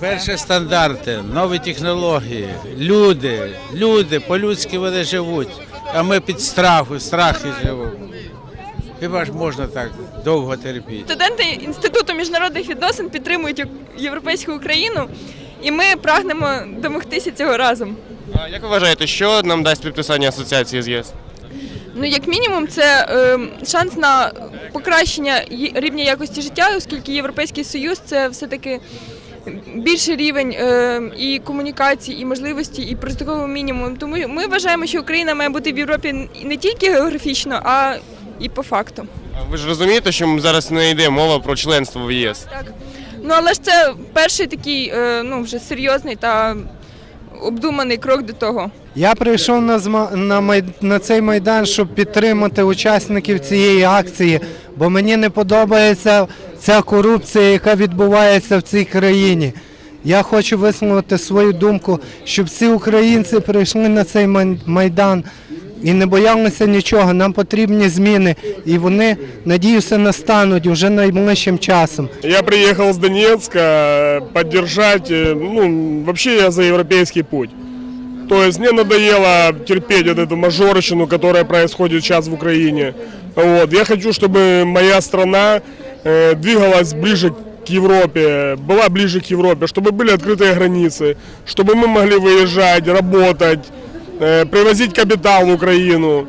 Перші стандарти, нові технології, люди, люди, по-людськи вони живуть, а ми під страху, страхи живемо. Хіба ж можна так довго терпіти? Студенти Інституту міжнародних відносин підтримують європейську Україну, і ми прагнемо домогтися цього разом. А Як ви вважаєте, що нам дасть підписання асоціації з ЄС? Ну, як мінімум, це е, шанс на покращення рівня якості життя, оскільки Європейський Союз це все-таки більший рівень е, і комунікацій, і можливості, і прожиткового мінімуму. Тому ми вважаємо, що Україна має бути в Європі не тільки географічно, а і по факту. А Ви ж розумієте, що зараз не йде мова про членство в ЄС? Так. Ну але ж це перший такий, е, ну вже серйозний та обдуманий крок до того. Я прийшов на, зма- на, на цей майдан, щоб підтримати учасників цієї акції, бо мені не подобається ця корупція, яка відбувається в цій країні. Я хочу висловити свою думку, щоб всі українці прийшли на цей майдан і не боялися нічого. Нам потрібні зміни, і вони, надіюся, настануть уже найближчим часом. Я приехал с Донецка э, поддержать, э, ну, вообще я за европейский путь. То есть мне надоело терпеть вот эту мажорщину, которая происходит сейчас в Украине. Вот. Я хочу, чтобы моя страна э, двигалась ближе к Европе, была ближе к Европе, чтобы были открытые границы, чтобы мы могли выезжать, работать, э, привозить капитал в Украину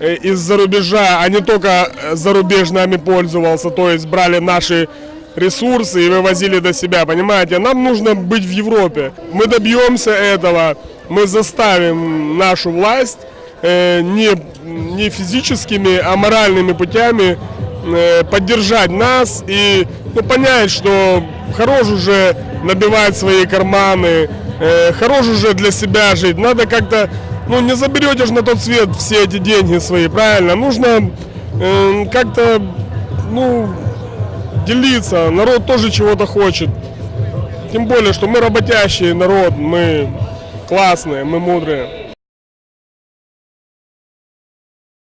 из-за рубежа, а не только зарубеж нами пользовался, то есть брали наши ресурсы и вывозили до себя, понимаете? Нам нужно быть в Европе. Мы добьемся этого, мы заставим нашу власть не, не физическими, а моральными путями поддержать нас и ну, понять, что хорош уже набивать свои карманы, хорош уже для себя жить. Надо как-то, ну не заберете на тот свет все эти деньги свои, правильно? Нужно э, как-то, ну, делиться. Народ тоже чего-то хочет. Тем более, что мы работящий народ, мы классные, мы мудрые.